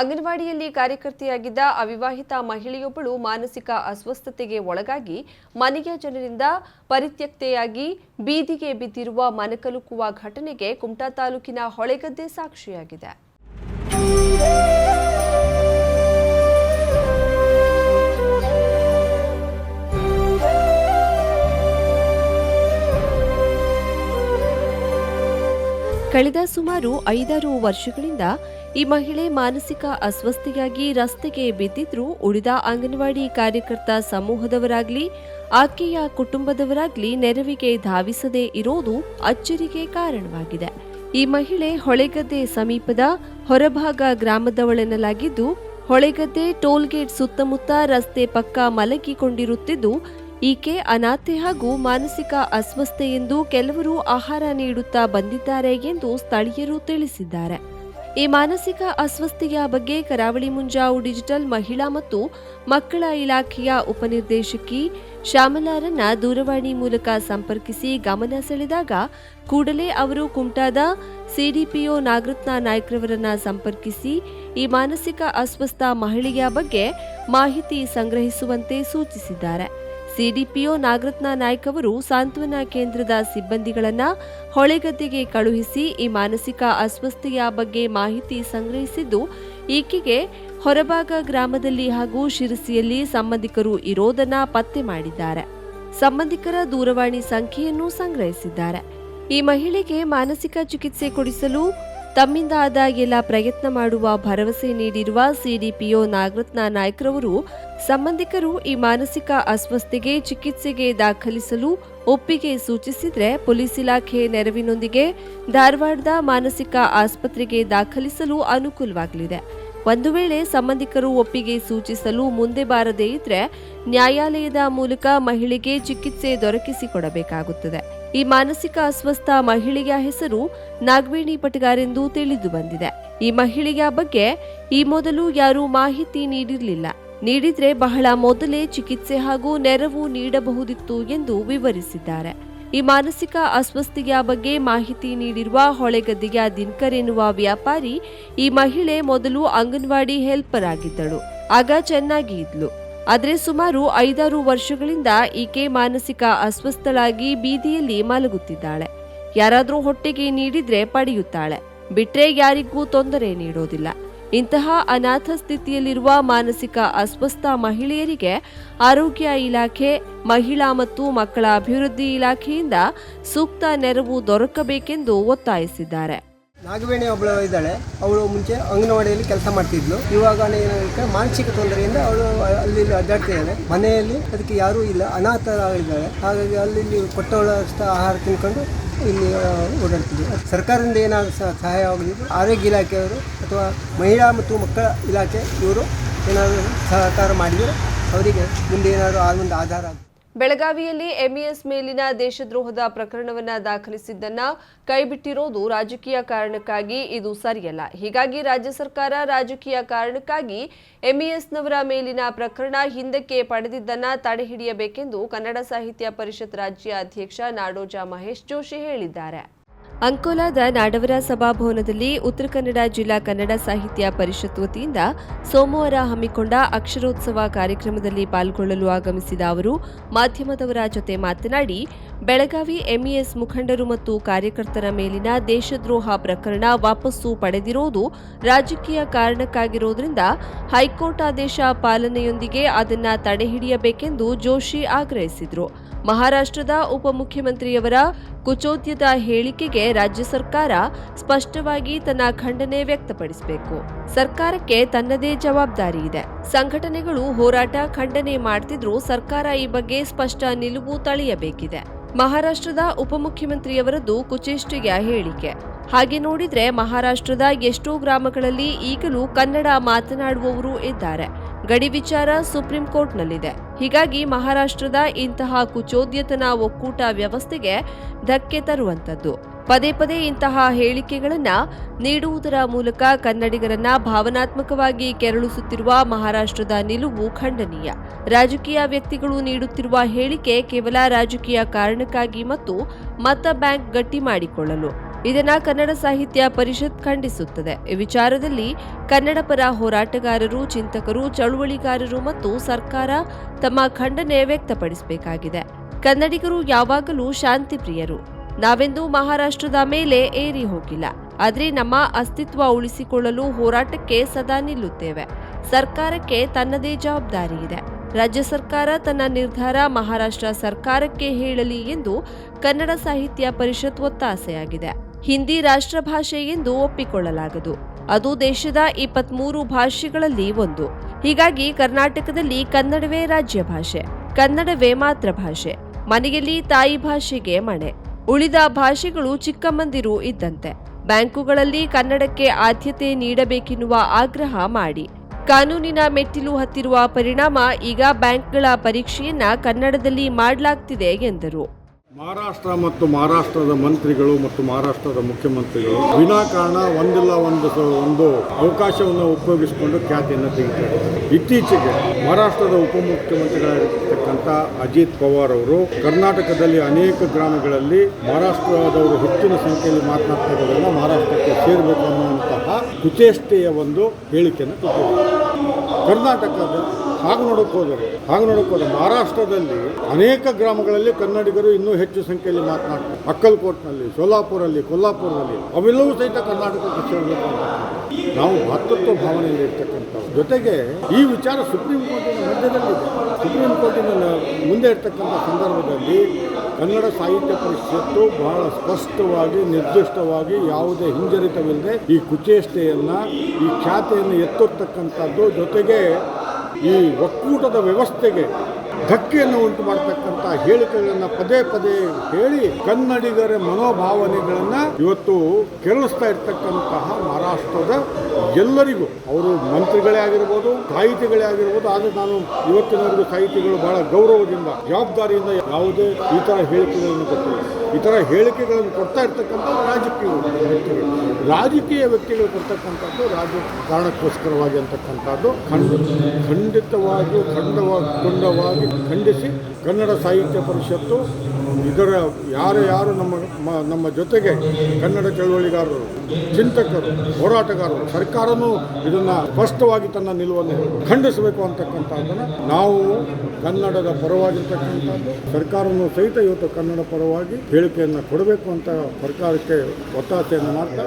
ಅಂಗನವಾಡಿಯಲ್ಲಿ ಕಾರ್ಯಕರ್ತೆಯಾಗಿದ್ದ ಅವಿವಾಹಿತ ಮಹಿಳೆಯೊಬ್ಬಳು ಮಾನಸಿಕ ಅಸ್ವಸ್ಥತೆಗೆ ಒಳಗಾಗಿ ಮನೆಯ ಜನರಿಂದ ಪರಿತ್ಯಕ್ತೆಯಾಗಿ ಬೀದಿಗೆ ಬಿದ್ದಿರುವ ಮನಕಲುಕುವ ಘಟನೆಗೆ ಕುಮಟಾ ತಾಲೂಕಿನ ಹೊಳೆಗದ್ದೆ ಸಾಕ್ಷಿಯಾಗಿದೆ. ಕಳೆದ ಸುಮಾರು ಐದಾರು ವರ್ಷಗಳಿಂದ ಈ ಮಹಿಳೆ ಮಾನಸಿಕ ಅಸ್ವಸ್ಥೆಯಾಗಿ ರಸ್ತೆಗೆ ಬಿದ್ದಿದ್ರೂ ಉಳಿದ ಅಂಗನವಾಡಿ ಕಾರ್ಯಕರ್ತ ಸಮೂಹದವರಾಗ್ಲಿ, ಆಕೆಯ ಕುಟುಂಬದವರಾಗ್ಲಿ ನೆರವಿಗೆ ಧಾವಿಸದೇ ಇರೋದು ಅಚ್ಚರಿಗೆ ಕಾರಣವಾಗಿದೆ. ಈ ಮಹಿಳೆ ಹೊಳೆಗದ್ದೆ ಸಮೀಪದ ಹೊರಭಾಗ ಗ್ರಾಮದವಳೆನ್ನಲಾಗಿದ್ದು, ಹೊಳೆಗದ್ದೆ ಟೋಲ್ಗೇಟ್ ಸುತ್ತಮುತ್ತ ರಸ್ತೆ ಪಕ್ಕ ಮಲಗಿಕೊಂಡಿರುತ್ತಿದ್ದು ಈಕೆ ಅನಾಥೆ ಹಾಗೂ ಮಾನಸಿಕ ಅಸ್ವಸ್ಥೆಯೆಂದು ಕೆಲವರು ಆಹಾರ ನೀಡುತ್ತಾ ಬಂದಿದ್ದಾರೆ ಎಂದು ಸ್ಥಳೀಯರು ತಿಳಿಸಿದ್ದಾರೆ. ಈ ಮಾನಸಿಕ ಅಸ್ವಸ್ಥೆಯ ಬಗ್ಗೆ ಕರಾವಳಿ ಮುಂಜಾವು ಡಿಜಿಟಲ್ ಮಹಿಳಾ ಮತ್ತು ಮಕ್ಕಳ ಇಲಾಖೆಯ ಉಪನಿರ್ದೇಶಕಿ ಶ್ಯಾಮಲಾರನ್ನ ದೂರವಾಣಿ ಮೂಲಕ ಸಂಪರ್ಕಿಸಿ ಗಮನ ಸೆಳೆದಾಗ ಕೂಡಲೇ ಅವರು ಕುಮಟಾದ ಸಿಡಿಪಿಒ ನಾಗರತ್ನ ನಾಯ್ಕ್ರವರನ್ನ ಸಂಪರ್ಕಿಸಿ ಈ ಮಾನಸಿಕ ಅಸ್ವಸ್ಥ ಮಹಿಳೆಯ ಬಗ್ಗೆ ಮಾಹಿತಿ ಸಂಗ್ರಹಿಸುವಂತೆ ಸೂಚಿಸಿದ್ದಾರೆ. ಸಿಡಿಪಿಒ ನಾಗರತ್ನ ನಾಯ್ಕ್ ಅವರು ಸಾಂತ್ವನ ಕೇಂದ್ರದ ಸಿಬ್ಬಂದಿಗಳನ್ನು ಹೊಳೆಗದ್ದೆಗೆ ಕಳುಹಿಸಿ ಈ ಮಾನಸಿಕ ಅಸ್ವಸ್ಥೆಯ ಬಗ್ಗೆ ಮಾಹಿತಿ ಸಂಗ್ರಹಿಸಿದ್ದು, ಈಕೆಗೆ ಹೊರಭಾಗ ಗ್ರಾಮದಲ್ಲಿ ಹಾಗೂ ಶಿರಸಿಯಲ್ಲಿ ಸಂಬಂಧಿಕರು ಇರೋದನ್ನ ಪತ್ತೆ ಮಾಡಿದ್ದಾರೆ. ಸಂಬಂಧಿಕರ ದೂರವಾಣಿ ಸಂಖ್ಯೆಯನ್ನು ಸಂಗ್ರಹಿಸಿದ್ದಾರೆ. ಈ ಮಹಿಳೆಗೆ ಮಾನಸಿಕ ಚಿಕಿತ್ಸೆ ಕೊಡಿಸಲು ತಮ್ಮಿಂದ ಎಲ್ಲ ಪ್ರಯತ್ನ ಮಾಡುವ ಭರವಸೆ ನೀಡಿರುವ ಸಿಡಿಪಿಒ ನಾಗರತ್ನ ನಾಯ್ಕ್ರವರು, ಸಂಬಂಧಿಕರು ಈ ಮಾನಸಿಕ ಅಸ್ವಸ್ಥೆಗೆ ಚಿಕಿತ್ಸೆಗೆ ದಾಖಲಿಸಲು ಒಪ್ಪಿಗೆ ಸೂಚಿಸಿದರೆ ಪೊಲೀಸ್ ಇಲಾಖೆ ನೆರವಿನೊಂದಿಗೆ ಧಾರವಾಡದ ಮಾನಸಿಕ ಆಸ್ಪತ್ರೆಗೆ ದಾಖಲಿಸಲು ಅನುಕೂಲವಾಗಲಿದೆ. ಒಂದು ವೇಳೆ ಸಂಬಂಧಿಕರು ಒಪ್ಪಿಗೆ ಸೂಚಿಸಲು ಮುಂದೆ ಬಾರದೇ ಇದ್ರೆ ನ್ಯಾಯಾಲಯದ ಮೂಲಕ ಮಹಿಳೆಗೆ ಚಿಕಿತ್ಸೆ ದೊರಕಿಸಿಕೊಡಬೇಕಾಗುತ್ತದೆ. ಈ ಮಾನಸಿಕ ಅಸ್ವಸ್ಥ ಮಹಿಳೆಯ ಹೆಸರು ನಾಗವೇಣಿ ಪಟಗಾರೆಂದು ತಿಳಿದು ಬಂದಿದೆ. ಈ ಮಹಿಳೆಯ ಬಗ್ಗೆ ಈ ಮೊದಲು ಯಾರೂ ಮಾಹಿತಿ ನೀಡಿರಲಿಲ್ಲ. ನೀಡಿದ್ರೆ ಬಹಳ ಮೊದಲೇ ಚಿಕಿತ್ಸೆ ಹಾಗೂ ನೆರವು ನೀಡಬಹುದಿತ್ತು ಎಂದು ವಿವರಿಸಿದ್ದಾರೆ. ಈ ಮಾನಸಿಕ ಅಸ್ವಸ್ಥೆಯ ಬಗ್ಗೆ ಮಾಹಿತಿ ನೀಡಿರುವ ಹೊಳೆಗದ್ದೆಯ ದಿನಕರ್ ಎನ್ನುವ ವ್ಯಾಪಾರಿ ಈ ಮಹಿಳೆ ಮೊದಲು ಅಂಗನವಾಡಿ ಹೆಲ್ಪರ್ ಆಗಿದ್ದಳು. ಆಗ ಚೆನ್ನಾಗಿ ಇದ್ಲು. ಆದ್ರೆ ಸುಮಾರು ಐದಾರು ವರ್ಷಗಳಿಂದ ಈಕೆ ಮಾನಸಿಕ ಅಸ್ವಸ್ಥಳಾಗಿ ಬೀದಿಯಲ್ಲಿ ಮಲಗುತ್ತಿದ್ದಾಳೆ. ಯಾರಾದರೂ ಹೊಟ್ಟೆಗೆ ನೀಡಿದ್ರೆ ಪಡೆಯುತ್ತಾಳೆ. ಬಿಟ್ರೆ ಯಾರಿಗೂ ತೊಂದರೆ ನೀಡೋದಿಲ್ಲ. ಇಂತಹ ಅನಾಥ ಸ್ಥಿತಿಯಲ್ಲಿರುವ ಮಾನಸಿಕ ಅಸ್ವಸ್ಥ ಮಹಿಳೆಯರಿಗೆ ಆರೋಗ್ಯ ಇಲಾಖೆ, ಮಹಿಳಾ ಮತ್ತು ಮಕ್ಕಳ ಅಭಿವೃದ್ಧಿ ಇಲಾಖೆಯಿಂದ ಸೂಕ್ತ ನೆರವು ದೊರಕಬೇಕೆಂದು ಒತ್ತಾಯಿಸಿದ್ದಾರೆ. ನಾಗವೇಣಿ ಒಬ್ಬಳು ಇದ್ದಾಳೆ, ಅವಳು ಮುಂಚೆ ಅಂಗನವಾಡಿಯಲ್ಲಿ ಕೆಲಸ ಮಾಡ್ತಿದ್ಲು. ಇವಾಗ ಏನಾಗುತ್ತೆ, ಮಾನಸಿಕ ತೊಂದರೆಯಿಂದ ಅವಳು ಅಲ್ಲಿ ಅಡ್ಡಾಡ್ತಾ ಅಡ್ಡಾಡ್ತಿದ್ದಾಳೆ ಮನೆಯಲ್ಲಿ ಅದಕ್ಕೆ ಯಾರೂ ಇಲ್ಲ, ಅನಾಥರಾಗಿದ್ದಾಳೆ. ಹಾಗಾಗಿ ಅಲ್ಲಿ ಕೊಟ್ಟವಳಷ್ಟು ಆಹಾರ ತಿನ್ಕೊಂಡು ಇಲ್ಲಿ ಓಡಾಡ್ತಿದ್ವಿ ಸರ್ಕಾರದಿಂದ ಏನಾದರೂ ಸಹಾಯ ಆಗಲಿದ್ದು ಆರೋಗ್ಯ ಇಲಾಖೆಯವರು ಅಥವಾ ಮಹಿಳಾ ಮತ್ತು ಮಕ್ಕಳ ಇಲಾಖೆ ಇವರು ಏನಾದರೂ ಸಹಕಾರ ಮಾಡಿದರೆ ಅವರಿಗೆ ಮುಂದೆ ಏನಾದರೂ ಆ ಒಂದು ಆಧಾರ ಬೆಳಗಾವಿಯಲ್ಲಿ ಎಂಇಎಸ್ ಮೇಲಿನ ದೇಶದ್ರೋಹದ ಪ್ರಕರಣವನ್ನ ದಾಖಲಿಸಿದ್ದನ್ನ ಕೈಬಿಟ್ಟಿರೋದು ರಾಜಕೀಯ ಕಾರಣಕ್ಕಾಗಿ ಇದು ಸರಿಯಲ್ಲ. ಹೀಗಾಗಿ ರಾಜ್ಯ ಸರ್ಕಾರ ರಾಜಕೀಯ ಕಾರಣಕ್ಕಾಗಿ ಎಂಇಎಸ್ನವರ ಮೇಲಿನ ಪ್ರಕರಣ ಹಿಂದಕ್ಕೆ ಪಡೆದಿದ್ದನ್ನ ತಡೆಹಿಡಿಯಬೇಕೆಂದು ಕನ್ನಡ ಸಾಹಿತ್ಯ ಪರಿಷತ್ ರಾಜ್ಯ ಅಧ್ಯಕ್ಷ ನಾಡೋಜ ಮಹೇಶ್ ಜೋಶಿ ಹೇಳಿದ್ದಾರೆ. ಅಂಕೋಲಾದ ನಾಡವರ ಸಭಾಭವನದಲ್ಲಿ ಉತ್ತರ ಕನ್ನಡ ಜಿಲ್ಲಾ ಕನ್ನಡ ಸಾಹಿತ್ಯ ಪರಿಷತ್ ವತಿಯಿಂದ ಸೋಮವಾರ ಹಮ್ಮಿಕೊಂಡ ಅಕ್ಷರೋತ್ಸವ ಕಾರ್ಯಕ್ರಮದಲ್ಲಿ ಪಾಲ್ಗೊಳ್ಳಲು ಆಗಮಿಸಿದ ಅವರು, ಮಾಧ್ಯಮದವರ ಜೊತೆ ಮಾತನಾಡಿ, ಬೆಳಗಾವಿ ಎಂಇಎಸ್ ಮುಖಂಡರು ಮತ್ತು ಕಾರ್ಯಕರ್ತರ ಮೇಲಿನ ದೇಶದ್ರೋಹ ಪ್ರಕರಣ ವಾಪಸ್ಸು ಪಡೆದಿರುವುದು ರಾಜಕೀಯ ಕಾರಣಕ್ಕಾಗಿರುವುದರಿಂದ ಹೈಕೋರ್ಟ್ ಆದೇಶ ಪಾಲನೆಯೊಂದಿಗೆ ಅದನ್ನು ತಡೆಹಿಡಿಯಬೇಕೆಂದು ಜೋಶಿ ಆಗ್ರಹಿಸಿದರು. ಮಹಾರಾಷ್ಟ್ರದ ಉಪಮುಖ್ಯಮಂತ್ರಿಯವರ ಕುಚೋದ್ಯದ ಹೇಳಿಕೆಗೆ ರಾಜ್ಯ ಸರ್ಕಾರ ಸ್ಪಷ್ಟವಾಗಿ ತನ್ನ ಖಂಡನೆ ವ್ಯಕ್ತಪಡಿಸಬೇಕು. ಸರ್ಕಾರಕ್ಕೆ ತನ್ನದೇ ಜವಾಬ್ದಾರಿ ಇದೆ. ಸಂಘಟನೆಗಳು ಹೋರಾಟ, ಖಂಡನೆ ಮಾಡ್ತಿದ್ರೂ ಸರ್ಕಾರ ಈ ಬಗ್ಗೆ ಸ್ಪಷ್ಟ ನಿಲುವು ತಳೆಯಬೇಕಿದೆ. ಮಹಾರಾಷ್ಟ್ರದ ಉಪಮುಖ್ಯಮಂತ್ರಿಯವರದ್ದು ಕುಚೇಷ್ಟೆಯ ಹೇಳಿಕೆ. ಹಾಗೆ ನೋಡಿದ್ರೆ ಮಹಾರಾಷ್ಟ್ರದ ಎಷ್ಟೋ ಗ್ರಾಮಗಳಲ್ಲಿ ಈಗಲೂ ಕನ್ನಡ ಮಾತನಾಡುವವರು ಇದ್ದಾರೆ. ಗಡಿ ವಿಚಾರ ಸುಪ್ರೀಂ ಕೋರ್ಟ್ನಲ್ಲಿದೆ. ಹೀಗಾಗಿ ಮಹಾರಾಷ್ಟ್ರದ ಇಂತಹ ಕುಚೋದ್ಯತನ ಒಕ್ಕೂಟ ವ್ಯವಸ್ಥೆಗೆ ಧಕ್ಕೆ ತರುವಂತದ್ದು ಪದೇ ಪದೇ ಇಂತಹ ಹೇಳಿಕೆಗಳನ್ನು ನೀಡುವುದರ ಮೂಲಕ ಕನ್ನಡಿಗರನ್ನ ಭಾವನಾತ್ಮಕವಾಗಿ ಕೆರಳಿಸುತ್ತಿರುವ ಮಹಾರಾಷ್ಟ್ರದ ನಿಲುವು ಖಂಡನೀಯ. ರಾಜಕೀಯ ವ್ಯಕ್ತಿಗಳು ನೀಡುತ್ತಿರುವ ಹೇಳಿಕೆ ಕೇವಲ ರಾಜಕೀಯ ಕಾರಣಕ್ಕಾಗಿ ಮತ್ತು ಮತ ಬ್ಯಾಂಕ್ ಗಟ್ಟಿ ಮಾಡಿಕೊಳ್ಳಲು. ಇದನ್ನ ಕನ್ನಡ ಸಾಹಿತ್ಯ ಪರಿಷತ್ ಖಂಡಿಸುತ್ತದೆ. ಈ ವಿಚಾರದಲ್ಲಿ ಕನ್ನಡ ಪರ ಹೋರಾಟಗಾರರು, ಚಿಂತಕರು, ಚಳುವಳಿಗಾರರು ಮತ್ತು ಸರ್ಕಾರ ತಮ್ಮ ಖಂಡನೆ ವ್ಯಕ್ತಪಡಿಸಬೇಕಾಗಿದೆ. ಕನ್ನಡಿಗರು ಯಾವಾಗಲೂ ಶಾಂತಿ ಪ್ರಿಯರು ನಾವೆಂದೂ ಮಹಾರಾಷ್ಟ್ರದ ಮೇಲೆ ಏರಿ ಹೋಗಿಲ್ಲ. ಆದರೆ ನಮ್ಮ ಅಸ್ತಿತ್ವ ಉಳಿಸಿಕೊಳ್ಳಲು ಹೋರಾಟಕ್ಕೆ ಸದಾ ನಿಲ್ಲುತ್ತೇವೆ. ಸರ್ಕಾರಕ್ಕೆ ತನ್ನದೇ ಜವಾಬ್ದಾರಿ ಇದೆ. ರಾಜ್ಯ ಸರ್ಕಾರ ತನ್ನ ನಿರ್ಧಾರ ಮಹಾರಾಷ್ಟ್ರ ಸರ್ಕಾರಕ್ಕೆ ಹೇಳಲಿ ಎಂದು ಕನ್ನಡ ಸಾಹಿತ್ಯ ಪರಿಷತ್ ಒತ್ತಾಸೆಯಾಗಿದೆ. ಹಿಂದಿ ರಾಷ್ಟ್ರಭಾಷೆ ಎಂದು ಒಪ್ಪಿಕೊಳ್ಳಲಾಗದು. ಅದು ದೇಶದ ಇಪ್ಪತ್ಮೂರು ಭಾಷೆಗಳಲ್ಲಿ ಒಂದು. ಹೀಗಾಗಿ ಕರ್ನಾಟಕದಲ್ಲಿ ಕನ್ನಡವೇ ರಾಜ್ಯ ಭಾಷೆ. ಕನ್ನಡವೇ ಮಾತೃಭಾಷೆ ಮನೆಯಲ್ಲಿ ತಾಯಿ ಭಾಷೆಗೆ ಮಣೆ. ಉಳಿದ ಭಾಷೆಗಳು ಚಿಕ್ಕಮ್ಮಂದಿರು ಇದ್ದಂತೆ. ಬ್ಯಾಂಕುಗಳಲ್ಲಿ ಕನ್ನಡಕ್ಕೆ ಆದ್ಯತೆ ನೀಡಬೇಕೆನ್ನುವ ಆಗ್ರಹ ಮಾಡಿ. ಕಾನೂನಿನ ಮೆಟ್ಟಿಲು ಹತ್ತಿರುವ ಪರಿಣಾಮ ಈಗ ಬ್ಯಾಂಕ್ಗಳ ಪರೀಕ್ಷೆಯನ್ನ ಕನ್ನಡದಲ್ಲಿ ಮಾಡಲಾಗ್ತಿದೆ ಎಂದರು. ಮಹಾರಾಷ್ಟ್ರ ಮತ್ತು ಮಹಾರಾಷ್ಟ್ರದ ಮಂತ್ರಿಗಳು ಮತ್ತು ಮಹಾರಾಷ್ಟ್ರದ ಮುಖ್ಯಮಂತ್ರಿಗಳು ವಿನಾಕಾರಣ ಒಂದಿಲ್ಲ ಒಂದು ಒಂದು ಅವಕಾಶವನ್ನು ಉಪಯೋಗಿಸಿಕೊಂಡು ಖ್ಯಾತಿಯನ್ನು ತೆಗಿತಾರೆ. ಇತ್ತೀಚೆಗೆ ಮಹಾರಾಷ್ಟ್ರದ ಉಪಮುಖ್ಯಮಂತ್ರಿಗಳಾಗಿರ್ತಕ್ಕಂಥ ಅಜಿತ್ ಪವಾರ್ ಅವರು ಕರ್ನಾಟಕದಲ್ಲಿ ಅನೇಕ ಗ್ರಾಮಗಳಲ್ಲಿ ಮಹಾರಾಷ್ಟ್ರದವರು ಹೆಚ್ಚಿನ ಸಂಖ್ಯೆಯಲ್ಲಿ ಮಾತನಾಡ್ತಾ ಮಹಾರಾಷ್ಟ್ರಕ್ಕೆ ಸೇರಬೇಕು ಅನ್ನುವಂತಹ ಕುಚೇಷ್ಟೆಯ ಒಂದು ಹೇಳಿಕೆಯನ್ನು ಕೊಟ್ಟಿದ್ದಾರೆ. ಕರ್ನಾಟಕದ ಹಾಗೆ ನೋಡಕ್ ಹೋದರೆ, ಹಾಗೆ ನೋಡಕ್ ಹೋದ್ರೆ ಮಹಾರಾಷ್ಟ್ರದಲ್ಲಿ ಅನೇಕ ಗ್ರಾಮಗಳಲ್ಲಿ ಕನ್ನಡಿಗರು ಇನ್ನೂ ಹೆಚ್ಚು ಸಂಖ್ಯೆಯಲ್ಲಿ ಮಾತನಾಡ್ತಾರೆ. ಅಕ್ಕಲ್ಕೋಟ್ನಲ್ಲಿ, ಸೋಲಾಪುರಲ್ಲಿ, ಕೊಲ್ಲಾಪುರದಲ್ಲಿ, ಅವೆಲ್ಲವೂ ಸಹಿತ ಕರ್ನಾಟಕಕ್ಕೆ ಸೇರಬೇಕು ನಾವು ಭಾತೃತ್ವ ಭಾವನೆಯಲ್ಲಿ ಇರ್ತಕ್ಕಂಥ ಜೊತೆಗೆ ಈ ವಿಚಾರ ಸುಪ್ರೀಂ ಕೋರ್ಟಿನ ಮಧ್ಯದಲ್ಲಿದೆ. ಸುಪ್ರೀಂ ಕೋರ್ಟಿನ ಮುಂದೆ ಇರ್ತಕ್ಕಂಥ ಸಂದರ್ಭದಲ್ಲಿ ಕನ್ನಡ ಸಾಹಿತ್ಯ ಪರಿಷತ್ತು ಬಹಳ ಸ್ಪಷ್ಟವಾಗಿ, ನಿರ್ದಿಷ್ಟವಾಗಿ ಯಾವುದೇ ಹಿಂಜರಿತವಿಲ್ಲದೆ ಈ ಕುಚೇಷ್ಟೆಯನ್ನು, ಈ ಖ್ಯಾತೆಯನ್ನು ಎತ್ತರ್ತಕ್ಕಂಥದ್ದು. ಜೊತೆಗೆ ಈ ಒಕ್ಕೂಟದ ವ್ಯವಸ್ಥೆಗೆ ಧಕ್ಕೆಯನ್ನು ಉಂಟು ಮಾಡತಕ್ಕಂಥ ಹೇಳಿಕೆಗಳನ್ನು ಪದೇ ಪದೇ ಹೇಳಿ ಕನ್ನಡಿಗರ ಮನೋಭಾವನೆಗಳನ್ನು ಇವತ್ತು ಕೆರಳಿಸ್ತಾ ಇರ್ತಕ್ಕಂತಹ ಮಹಾರಾಷ್ಟ್ರದ ಎಲ್ಲರಿಗೂ, ಅವರು ಮಂತ್ರಿಗಳೇ ಆಗಿರ್ಬೋದು, ಸಾಹಿತಿಗಳೇ ಆಗಿರ್ಬೋದು, ಆದರೆ ನಾನು ಇವತ್ತಿನವರೆಗೂ ಸಾಹಿತಿಗಳು ಬಹಳ ಗೌರವದಿಂದ, ಜವಾಬ್ದಾರಿಯಿಂದ ಯಾವುದೇ ಈ ಥರ ಹೇಳಿಕೆಗಳನ್ನು ಕೊಟ್ಟಿಲ್ಲ. ಈ ಥರ ಹೇಳಿಕೆಗಳನ್ನು ಕೊಡ್ತಾ ಇರ್ತಕ್ಕಂಥ ರಾಜಕೀಯ ವ್ಯಕ್ತಿಗಳು. ರಾಜಕೀಯ ವ್ಯಕ್ತಿಗಳು ಕೊಡ್ತಕ್ಕಂಥದ್ದು ರಾಜ್ಯ ಕಾರಣಕ್ಕೋಸ್ಕರವಾಗಿ ಅಂತಕ್ಕಂಥದ್ದು ಖಂಡ ಖಂಡಿತವಾಗಿಯೂ ಖಂಡವಾಗಿ ಖಂಡವಾಗಿ ಖಂಡಿಸಿ ಕನ್ನಡ ಸಾಹಿತ್ಯ ಪರಿಷತ್ತು, ಇದರ ಯಾರು ಯಾರು ನಮ್ಮ ನಮ್ಮ ಜೊತೆಗೆ ಕನ್ನಡ ಚಳುವಳಿಗಾರರು, ಚಿಂತಕರು, ಹೋರಾಟಗಾರರು, ಸರ್ಕಾರನೂ ಇದನ್ನು ಸ್ಪಷ್ಟವಾಗಿ ತನ್ನ ನಿಲುವನ್ನು ಖಂಡಿಸಬೇಕು ಅಂತಕ್ಕಂಥದ್ದನ್ನು ನಾವು ಕನ್ನಡದ ಪರವಾಗಿರ್ತಕ್ಕಂಥದ್ದು, ಸರ್ಕಾರನೂ ಸಹಿತ ಇವತ್ತು ಕನ್ನಡ ಪರವಾಗಿ ಹೇಳಿಕೆಯನ್ನು ಕೊಡಬೇಕು ಅಂತ ಸರ್ಕಾರಕ್ಕೆ ಒತ್ತಾಸೆಯನ್ನು ಮಾಡ್ತಾ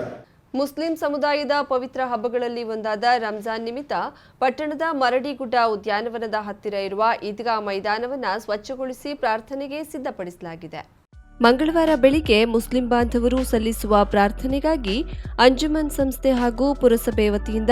ಮುಸ್ಲಿಂ ಸಮುದಾಯದ ಪವಿತ್ರ ಹಬ್ಬಗಳಲ್ಲಿ ಒಂದಾದ ರಂಜಾನ್ ನಿಮಿತ್ತ ಪಟ್ಟಣದ ಮರಡಿಗುಡ್ಡ ಉದ್ಯಾನವನದ ಹತ್ತಿರ ಇರುವ ಈದ್ಗಾ ಮೈದಾನವನ್ನು ಸ್ವಚ್ಛಗೊಳಿಸಿ ಪ್ರಾರ್ಥನೆಗೆ ಸಿದ್ಧಪಡಿಸಲಾಗಿದೆ. ಮಂಗಳವಾರ ಬೆಳಿಗ್ಗೆ ಮುಸ್ಲಿಂ ಬಾಂಧವರು ಸಲ್ಲಿಸುವ ಪ್ರಾರ್ಥನೆಗಾಗಿ ಅಂಜುಮನ್ ಸಂಸ್ಥೆ ಹಾಗೂ ಪುರಸಭೆ ವತಿಯಿಂದ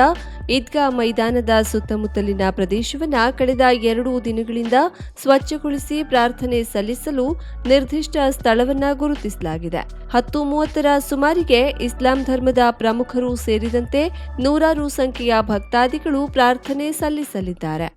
ಈದ್ಗಾ ಮೈದಾನದ ಸುತ್ತಮುತ್ತಲಿನ ಪ್ರದೇಶವನ್ನು ಕಳೆದ ಎರಡು ದಿನಗಳಿಂದ ಸ್ವಚ್ಛಗೊಳಿಸಿ ಪ್ರಾರ್ಥನೆ ಸಲ್ಲಿಸಲು ನಿರ್ದಿಷ್ಟ ಸ್ಥಳವನ್ನ ಗುರುತಿಸಲಾಗಿದೆ. ಹತ್ತು ಮೂವತ್ತರ ಸುಮಾರಿಗೆ ಇಸ್ಲಾಂ ಧರ್ಮದ ಪ್ರಮುಖರು ಸೇರಿದಂತೆ ನೂರಾರು ಸಂಖ್ಯೆಯ ಭಕ್ತಾದಿಗಳು ಪ್ರಾರ್ಥನೆ ಸಲ್ಲಿಸಲಿದ್ದಾರೆ.